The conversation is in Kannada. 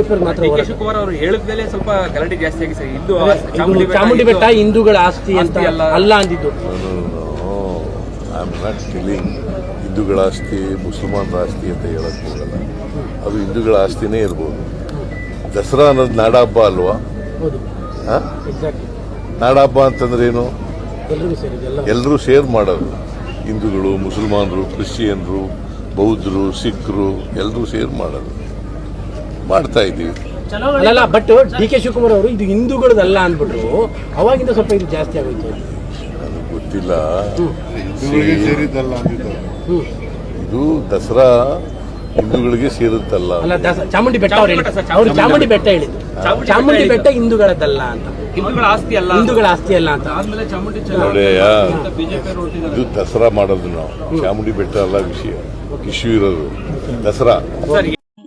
ಶಿವಕುಮಾರ್ ಅವರು ಹೇಳಿದ್ಮೇಲೆ ಸ್ವಲ್ಪ ಗಲಾಟೆ ಜಾಸ್ತಿ ಆಗಿ ಸರ್. ಹಿಂದೂ ಚಾಮುಂಡಿ ಬೆಟ್ಟ ಹಿಂದೂಗಳ ಆಸ್ತಿ ಅಂತ ಆಸ್ತಿ ಅಲ್ಲ. ಅಂದಿದ್ದು. ಐ ಆಮ್ ನಾಟ್ ಟೆಲಿಂಗ್ ಹಿಂದೂಗಳ ಆಸ್ತಿ ಮುಸಲ್ಮಾನರ ಆಸ್ತಿ ಅಂತ ಹೇಳಕ್ ಹೋಗಲ್ಲ. ಅದು ಹಿಂದೂಗಳ ಆಸ್ತಿನೇ ಇರ್ಬೋದು. ದಸರಾ ಅನ್ನೋದು ನಾಡಹಬ್ಬ ಅಲ್ವಾ? ಹೌದು. ಹಬ್ಬ ಎಕ್ಸಾಕ್ಟ್ಲಿ ನಾಡಹಬ್ಬ ಅಂತಂದ್ರೆ ಏನು? ಎಲ್ಲರೂ ಶೇರ್ ಮಾಡೋದು. ಹಿಂದೂಗಳು ಮುಸಲ್ಮಾನರು ಕ್ರಿಶ್ಚಿಯನ್ರು ಬೌದ್ಧರು ಸಿಖ್ರು ಎಲ್ಲರೂ ಶೇರ್ ಮಾಡೋದು. ಮಾಡ್ತಾ ಇದ್ದೀವಿ. ಅಲ್ಲಲ್ಲ ಬಟ್ ಡಿ ಕೆ ಶಿವಕುಮಾರ್ ಅವರು ಇದು ಹಿಂದೂಗಳದಲ್ಲ ಅಂದ್ಬಿಟ್ರು ಅವಾಗಿಂದ ಸ್ವಲ್ಪ ಇದು ಜಾಸ್ತಿ ಆಗೋಯ್ತು. ನನಗೆ ಗೊತ್ತಿಲ್ಲ. ಇದು ದಸರಾ ಹಿಂದೂಗಳಿಗೆ ಸೇರುತ್ತಲ್ಲ ಅಲ್ಲ ದಸ- ಚಾಮುಂಡಿ ಬೆಟ್ಟ ಅವ್ರು ಚಾಮುಂಡಿ ಬೆಟ್ಟ ಹೇಳಿದ್ದು ಅವ್ರು ಚಾಮುಂಡಿ ಬೆಟ್ಟ. ಹೇಳಿದ್ರು. ಚಾಮುಂಡಿ ಬೆಟ್ಟ ಹಿಂದೂಗಳದ್ದಲ್ಲ ಅಂತ. ಹಿಂದೂಗಳ ಆಸ್ತಿ ಅಲ್ಲ. ಹಿಂದೂಗಳ ಆಸ್ತಿ ಅಲ್ಲ ಅಂತ. ಆದ್ಮೇಲೆ ಚಾಮುಂಡಿ ನೋಡೆಯ ಇದು ದಸರಾ ಮಾಡೋದು ನಾವು. ಚಾಮುಂಡಿ ಬೆಟ್ಟ ಅಲ್ಲ ವಿಷಯ. ಇಶ್ಯೂ ಇರೋದು. ದಸರಾ. ಸರ್.